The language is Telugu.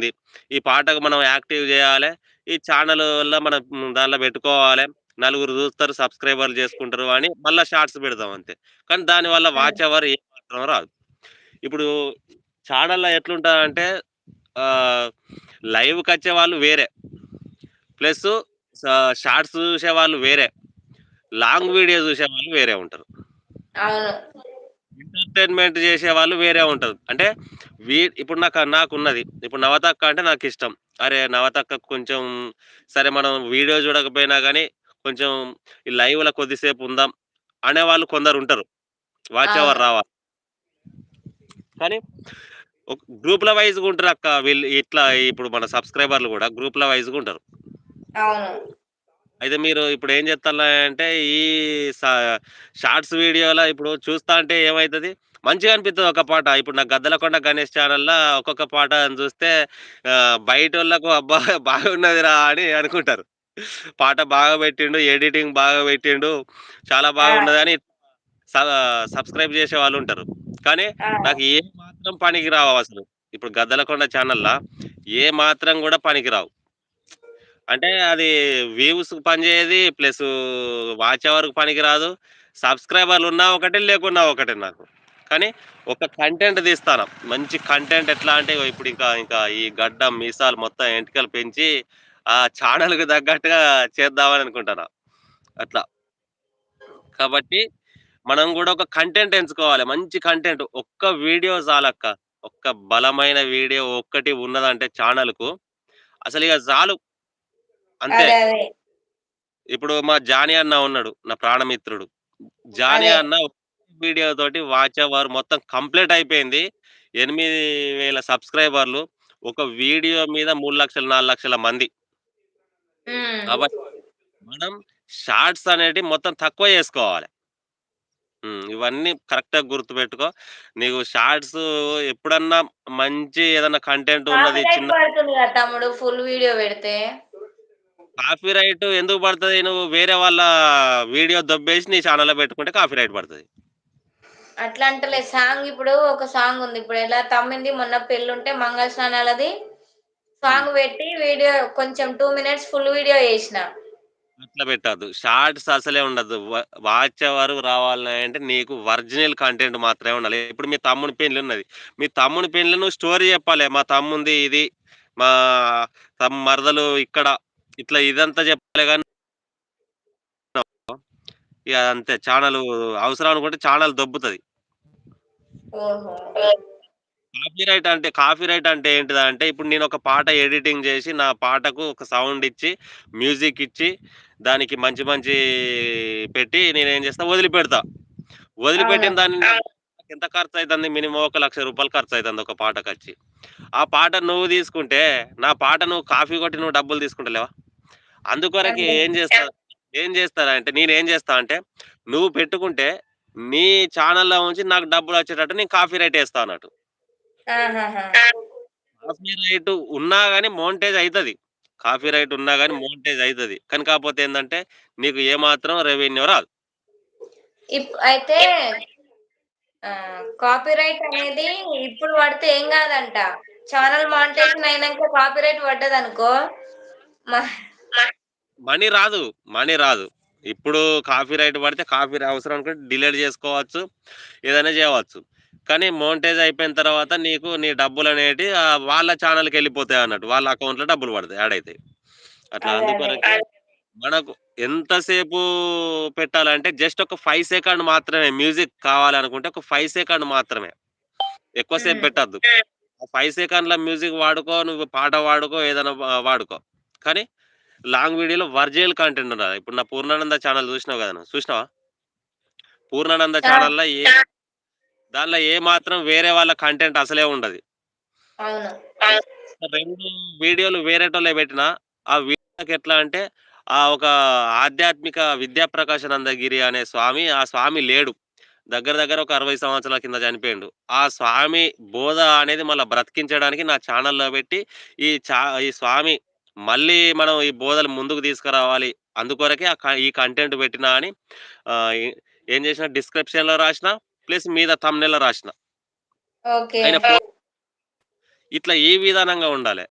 ఉంది. ఈ పాటకు మనం యాక్టివ్ జేయాలె. ఈ ఛానెల్‌లో మనం దాంట్లో బెట్టుకోవాలె. నలుగురు జూస్తారు, సబ్‌స్క్రైబర్లు జేసుకుంటారు అని మళ్ళా షార్ట్స్ బెడతాం అంతే. కానీ దానివల్ల. వాచ్ అవర్ ఏమాత్రం రాదు. ఇప్పుడు ఛానెల్‌లో ఎట్లుంటదంటే ఆహ్, లైవ్‌కొచ్చే వాళ్ళు వేరే. ప్లస్సు సా షార్ట్స్ జూసేవాళ్ళు వేరే. లాంగ్ వీడియో జూసేవాళ్ళు వేరే ఉంటారు. ఎంటర్‌టైన్‌మెంట్ జేసేవాళ్ళు వేరే ఉంటారు. అంటే వీ ఇప్పుడు నాకు నాకున్నది. ఇప్పుడు 'నవతక్క' అంటే నాకిష్టం. అరే! 'నవతక్కకు' కొంచెం సరే మనం వీడియో జూడకపోయినా గానీ కొంచెం ఈ లైవ్‌లో కొద్దిసేపు ఉందాం అనేవాళ్ళు కొందరుంటరు. వాచ్ అవర్ అవును. రావాలి. కానీ గ్రూప్‌ల వైస్‌గా ఉంటరక్క. వీళ్ళు ఇట్లా ఇప్పుడు మన సబ్‌స్క్రైబర్లు గూడా గ్రూప్‌ల వైస్‌గా ఉంటారు. అయితే మీరు ఇప్పుడు ఏం జేత్తల్లంటే ఈ సా షార్ట్స్ వీడియోల ఇప్పుడు చూస్తాంటే ఏమైతది మంచిగా అనిపిత్తది ఒక పాట. ఇప్పుడు నాకు 'గద్దలకొండ గణేష్' ఛానెల్‌ల ఒక్కొక్క పాటని జూస్తే ఆహ్, బయటోళ్ళకు అబ్బా! బాగున్నదిరా అని అనుకుంటారు. పాట బాగా బెట్టిండు, ఎడిటింగ్ బాగా బెట్టిండు, చాలా! బాగున్నదని సబ్‌స్క్రైబ్ జేసేవాళ్ళుంటరు. కానీ నాకు! ఏ మాత్రం పనికి రావసలు. ఇప్పుడు 'గద్దలకొండ' ఛానెల్‌ల ఏ మాత్రం గూడా పనికిరావు. అంటే అది వ్యూస్‌కి పనిచేయదు ప్లస్ వాచ్ అవర్‌కి పనికిరాదు. సబ్‌స్క్రైబర్లున్నా ఒకటే, లేకున్నా ఒకటే నాకు. కానీ ఒక కంటెంట్ తీస్తాను మంచి కంటెంట్ ఎట్లా అంటే ఇప్పుడు ఇంకా ఇంకా ఈ గడ్డ మీసాలు మొత్తం ఎంటికలు పెంచి ఆ ఛానల్కి తగ్గట్టుగా చేద్దామని అనుకుంటాను అట్లా. కాబట్టి మనం కూడా ఒక కంటెంట్ ఎంచుకోవాలి. మంచి కంటెంట్. ఒక్క వీడియో చాలక్క. ఒక్క బలమైన వీడియో ఒక్కటి ఉన్నదంటే ఛానల్కు అసలు ఇక చాలు. అంతే. అదే. అదే. ఇప్పుడు మా 'జానీ' అన్న ఉన్నాడు. నా ప్రాణమిత్రుడు. 'జానీ' అదే. అన్న వీడియో తోటి వాచ్ అవర్ మొత్తం కంప్లీట్ అయిపోయింది. 8000 సబ్‌స్క్రైబర్లు. ఒక వీడియో మీద 3,00,000, 4,00,000 మంది. హ్మ్. కాబట్టి మనం షార్ట్స్ అనేటివి మొత్తం తక్కువ జేసుకోవాలె. హ్మ్. ఇవన్నీ కరెక్ట్‌గా గుర్తుపెట్టుకో. నీకు షార్ట్స్ ఎప్పుడన్నా మంచి ఏదన్నా కంటెంట్ ఉన్నది చిన్న పడుతుంది గదా! తమ్ముడు ఫుల్ వీడియో బెడితే. కాపీరైట్ ఎందుకు పడతది? నువ్వు వేరే వాళ్ళ వీడియో దొబ్బేసి నీ ఛానెల్‌లో బెట్టుకుంటే కాపీరైట్ పడతది. అట్లా అంటలే. సాంగ్ ఇప్పుడు ఒక సాంగ్ ఉంది. ఇప్పుడు ఎలా తమ్మింది మొన్న పెళ్ళుంటే మంగళస్నానాలది హ్మ్. సాంగ్ బెట్టి వీడియో కొంచెం 2 మినిట్స్ ఫుల్ వీడియో జేసిన. అట్లా పెట్టొద్దు. షార్ట్స్ అసలే ఉండద్దు. వ వాచ్ అవర్ రావాలంటే నీకు ఒరిజినల్ కంటెంట్ మాత్రమే ఉండాలి. ఇప్పుడు మీ తమ్ముని పెళ్ళున్నది. మీ తమ్ముని పెళ్ళిలో నువ్వు స్టోరీ జెప్పాలే. మా తమ్ముంది ఇది. మా తమ్ మరదలు ఇక్కడ. ఇట్లా ఇదంతా జెప్పాలే గాని ఇగ అంతే ఛానెలు అవసరం అనుకుంటే ఛానెల్ దొబ్బుతది. ఓహో! కాపీరైట్ అంటే కాపీరైట్ అంటే ఏంటిదంటే ఇప్పుడు నేనొక పాట ఎడిటింగ్ జేసి నా పాటకు ఒక సౌండ్ ఇచ్చి, మ్యూజిక్ ఇచ్చి, దానికి మంచి మంచి పెట్టి నేనేం జేస్తా వదిలిపెడతా. వదిలిపెట్టిన. దాన్ని ఎంత ఖర్చయితంది మినిమమ్ ఒక రూ. 1,00,000 ఖర్చయితంది ఒక పాటకచ్చి. ఆ పాట నువ్వు తీసుకుంటే, నా పాట నువ్వు కాపీ కొట్టి నువ్వు డబ్బులు తీసుకుంటలేవా? అందుకొరకే. ఏం జేస్తా ఏం జేస్తానంటే నేనేం జేస్తా అంటే నువ్వు పెట్టుకుంటే నీ ఛానెల్‌లో ఉంచి నాకు డబ్బులొచ్చేటట్టు నేను కాపీరైట్ ఏస్తా అన్నట్టు. ఆహాహా! కాపీరైట్ ఉన్నా గాని మోనిటైజ్ అయితది. కాపీరైట్ ఉన్నా గాని మోనిటైజ్ అయితది. కానీ కాపోతే ఏందంటే నీకు ఏమాత్రం రెవెన్యూ రాదు. అయితే కాపీరైట్ అనేది ఇప్పుడు పడితే ఏం గాదంట. ఛానెల్ మానిటైజేషన్ అయినంక కాపీరైట్ పడ్డదనుకో మ మనీ రాదు. మనీ రాదు. ఇప్పుడు కాపీరైట్ పడితే కాపీ అవసరం అనుకుంటే డిలీట్ జేసుకోవచ్చు. ఏదైనా జేయవచ్చు. కానీ మోనిటైజ్ అయిపోయిన తర్వాత నీకు నీ డబ్బులనేటివి ఆహ్, వాళ్ళ ఛానెల్‌కెళ్ళిపోతాయన్నట్టు. వాళ్ళ అకౌంట్‌లో డబ్బులు పడతాయి. యాడ్ అయితాయి. అట్లా అదే. అదే. అందుకొరకే మనకు ఎంతసేపు పెట్టాలంటే జస్ట్ ఒక 5 సెకండ్ మాత్రమే మ్యూజిక్ కావాలనుకుంటే ఒక 5 సెకండ్ మాత్రమే. ఎక్కువ సేపు హ్మ్. పెట్టొద్దు. ఆ 5 సెకండ్ల మ్యూజిక్ వాడుకో, నువ్వు పాట వాడుకో, ఏదైనా వాడుకో. కానీ లాంగ్ వీడియోలో ఒరిజినల్ కంటెంట్ ఉండాలి. ఇప్పుడు నా 'పూర్ణానంద' ఛానెల్ గదా! నువ్వు చూసినావా? 'పూర్ణానంద'! ఛానెల్‌లో ఏ దాంట్లో ఏ మాత్రం వేరే వాళ్ళ కంటెంట్ అసలే ఉండది. 2 వీడియోలు వేరేటోళ్ళయి బెట్టినా, ఆ వీడియోకి ఎట్లా అంటే ఆహ్, ఒక ఆధ్యాత్మిక విద్యా ప్రకాశానందగిరి అనే స్వామి, ఆ స్వామి లేడు. దగ్గర దగ్గర ఒక 60 సంవత్సరాల కింద చనిపోయిండు. ఆ స్వామి బోధ అనేది మళ్ళా బ్రతికించడానికి నా ఛానెల్‌లో బెట్టి ఈ చా ఈ స్వామి మళ్ళీ మనం ఈ బోధలు ముందుకు తీసుకురావాలి. అందుకొరకే ఆ ఈ కంటెంట్ పెట్టినా అని ఏం జేసినా డిస్క్రిప్షన్‌లో రాసిన, ప్లస్ మీద థంబ్‌నెయిల్‌లో రాసిన. ఇట్లా ఈ విధానంగా ఉండాలె.